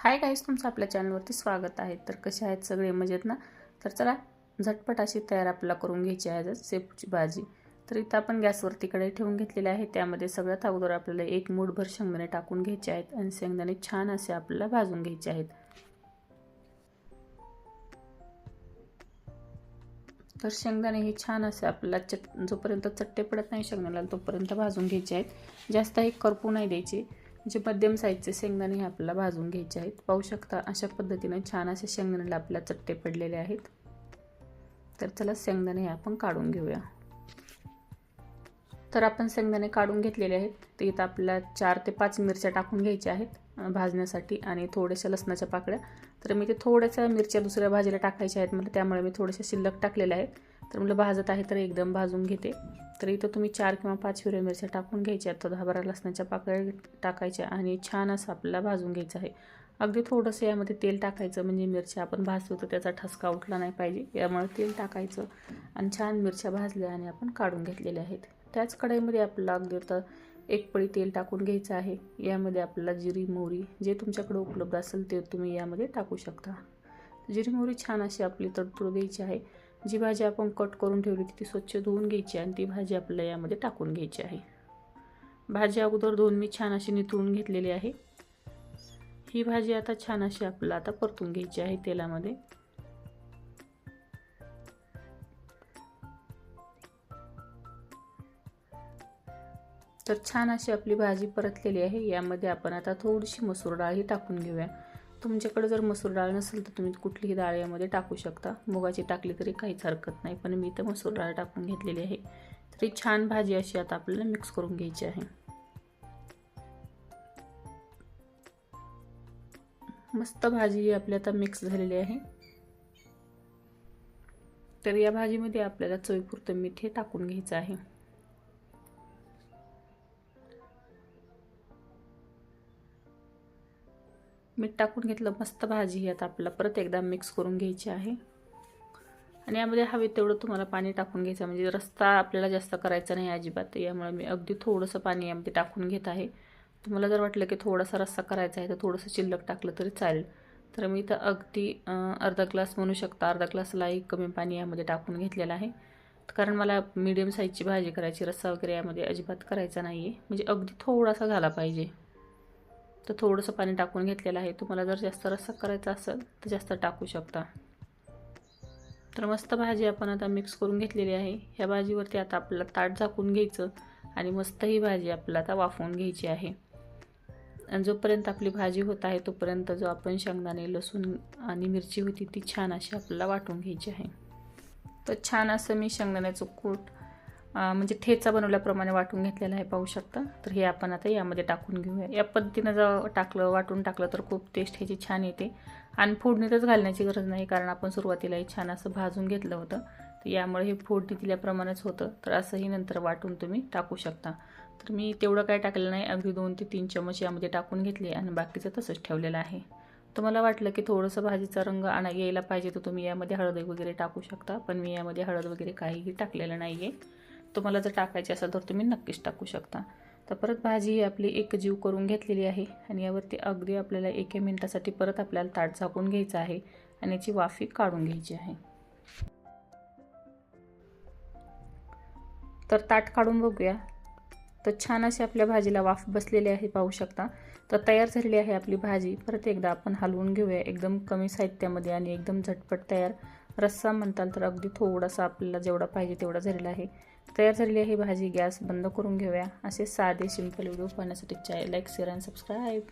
Hi guys तुमचं आपल्या चॅनलवरती स्वागत आहे. तर कसे आहेत सगळे? मजेत ना? तर चला झटपट अशी तयार आपल्याला करून घ्यायची आहे जर शेपूची भाजी. तर इथं आपण गॅसवरती कढई ठेवून घेतलेली आहे. त्यामध्ये सगळ्यात अगोदर आपल्याला एक मूठभर शेंगदाणे टाकून घ्यायचे आहेत आणि शेंगदाणे छान असे आपल्याला भाजून घ्यायचे आहेत. तर शेंगदाणे हे छान असे आपल्याला चट जोपर्यंत चट्टे पडत नाही शेंगदाण्याला तोपर्यंत भाजून घ्यायचे आहेत. जास्त हे करपू नाही द्यायचे. जे मध्यम साईजचे शेंगदाणे हे आपल्याला भाजून घ्यायचे आहेत. पाहू शकता अशा पद्धतीने छान असे शेंगदाण्याला आपल्या चट्टे पडलेले आहेत. तर चला शेंगदाणे हे आपण काढून घेऊया. तर आपण शेंगदाणे काढून घेतलेले आहेत. ते इथं आपल्याला चार ते पाच मिरच्या टाकून घ्यायच्या आहेत भाजण्यासाठी आणि थोड्याशा लसणाच्या पाकळ्या. तर मी ते थोड्याशा मिरच्या दुसऱ्या भाजीला टाकायच्या आहेत मला त्यामुळे मी थोड्याशा शिल्लक टाकलेल्या आहेत तर मला भाजत आहे तर एकदम भाजून घेते. तर इथं तुम्ही चार किंवा पाच हिरव्या मिरच्या टाकून घ्यायच्या. तर दहा बारा लसणाच्या पाकळ्या टाकायच्या आणि छान असं आपल्याला भाजून घ्यायचं आहे. अगदी थोडंसं यामध्ये तेल टाकायचं म्हणजे मिरच्या आपण भाजतो तर त्याचा ठसका उठला नाही पाहिजे. यामुळे तेल टाकायचं आणि छान मिरच्या भाजल्या आणि आपण काढून घेतलेल्या आहेत. त्याच कढईमध्ये आपल्याला अगदी तर एक पळी तेल टाकून घ्यायचं आहे. यामध्ये आपल्याला जिरी मोहरी जे तुमच्याकडे उपलब्ध असेल ते तुम्ही यामध्ये टाकू शकता. जिरी मोहरी छान अशी आपली तडतूड द्यायची आहे. जी भाजी आपण कट करून ठेवली ती स्वच्छ धुवून घ्यायची आणि ती भाजी आपल्याला यामध्ये टाकून घ्यायची आहे. भाजी अगोदर धुवून मी छान अशी नितळून घेतलेली आहे. ही भाजी आता छान अशी आपल्याला आता परतून घ्यायची आहे तेलामध्ये. तर छान अशी आपली भाजी परतलेली आहे. यामध्ये आपण आता थोडीशी मसूर डाळ ही टाकून घेऊया. तुमच्याकडे जर मसूर डाळ नसेल तर तुम्ही कुठलीही डाळ यामध्ये टाकू शकता. मुगाची टाकली तरी काहीच हरकत नाही पण मी तर मसूर डाळ टाकून घेतलेली आहे. तरी छान भाजी अशी आता आपल्याला मिक्स करून घ्यायची आहे. मस्त भाजी ही आपली आता मिक्स झालेली आहे. तर या भाजीमध्ये आपल्याला चवीपुरतं मीठ हे टाकून घ्यायचं आहे. मीठ टाकून घेतलं मस्त भाजी ही आता आपल्याला. परत एकदा मिक्स करून घ्यायची आहे. आणि यामध्ये हवे तेवढं तुम्हाला पाणी टाकून घ्यायचं म्हणजे रस्ता आपल्याला जास्त करायचा नाही अजिबात. यामुळे मी अगदी थोडंसं पाणी यामध्ये टाकून घेत आहे. तुम्हाला जर वाटलं की थोडासा रस्सा करायचा आहे तर थोडंसं शिल्लक टाकलं तरी चालेल. तर मी तर अगदी अर्धा ग्लास म्हणू शकता. अर्धा ग्लासलाही कमी पाणी यामध्ये टाकून घेतलेलं आहे. कारण मला मीडियम साईजची भाजी करायची रस्सा वगैरे यामध्ये अजिबात करायचा नाही आहे म्हणजे अगदी थोडासा झाला पाहिजे. तर थोडंसं पाणी टाकून घेतलेलं आहे. तुम्हाला जर जास्त रस्सा करायचा असेल तर जास्त टाकू शकता. तर मस्त भाजी आपण आता मिक्स करून घेतलेली आहे. ह्या भाजीवरती आता आपल्याला ताट झाकून घ्यायचं आणि मस्त ही भाजी आपल्याला आता वाफवून घ्यायची आहे. आणि जोपर्यंत आपली भाजी होत आहे तोपर्यंत जो आपण शेंगदाणे लसूण आणि मिरची होती ती छान अशी आपल्याला वाटून घ्यायची आहे. तर छान असं मी शेंगदाण्याचं कूट म्हणजे ठेचा बनवल्याप्रमाणे वाटून घेतलेला आहे पाहू शकता. तर हे आपण आता यामध्ये टाकून घेऊया. या पद्धतीनं जर टाकलं वाटून टाकलं तर खूप टेस्ट ह्याची छान येते. आणि फोडणीतच घालण्याची गरज नाही कारण आपण सुरुवातीला हे छान असं भाजून घेतलं होतं. तर यामुळे हे फोडणी दिल्याप्रमाणेच होतं. तर असंही नंतर वाटून तुम्ही टाकू शकता. तर मी तेवढं काय टाकलं नाही अगदी दोन ते तीन चमच यामध्ये टाकून घेतले आणि बाकीचं तसंच ठेवलेलं आहे. तुम्हाला वाटलं की थोडंसं भाजीचा रंग आणा यायला पाहिजे तर तुम्ही यामध्ये हळद वगैरे टाकू शकता. पण मी यामध्ये हळद वगैरे काहीही टाकलेलं नाही आहे तुम्हाला जर टाकायची असेल तर तुम्ही नक्कीच टाकू शकता. तर परत भाजी ही आपली एक जीव करून घेतलेली आहे आणि यावरती अगदी आपल्याला एके मिनटासाठी परत आपल्याला ताट झाकून घ्यायचं आहे आणि याची वाफी काढून घ्यायची आहे. तर ताट काढून बघूया. तर छान अशी आपल्या भाजीला वाफ बसलेली आहे पाहू शकता. तर तयार झालेली आहे आपली भाजी. परत एकदा आपण हलवून घेऊया. एकदम कमी साहित्यामध्ये आणि एकदम झटपट तयार. रस्सा म्हणताल तर अगदी थोडासा आपल्याला जेवढा पाहिजे तेवढा झालेला आहे. तयार झालेली आहे भाजी. गॅस बंद करून घेऊया. असे साधे सिंपल व्हिडिओ पाहण्यासाठी चॅनल लाईक शेअर आणि सबस्क्राईब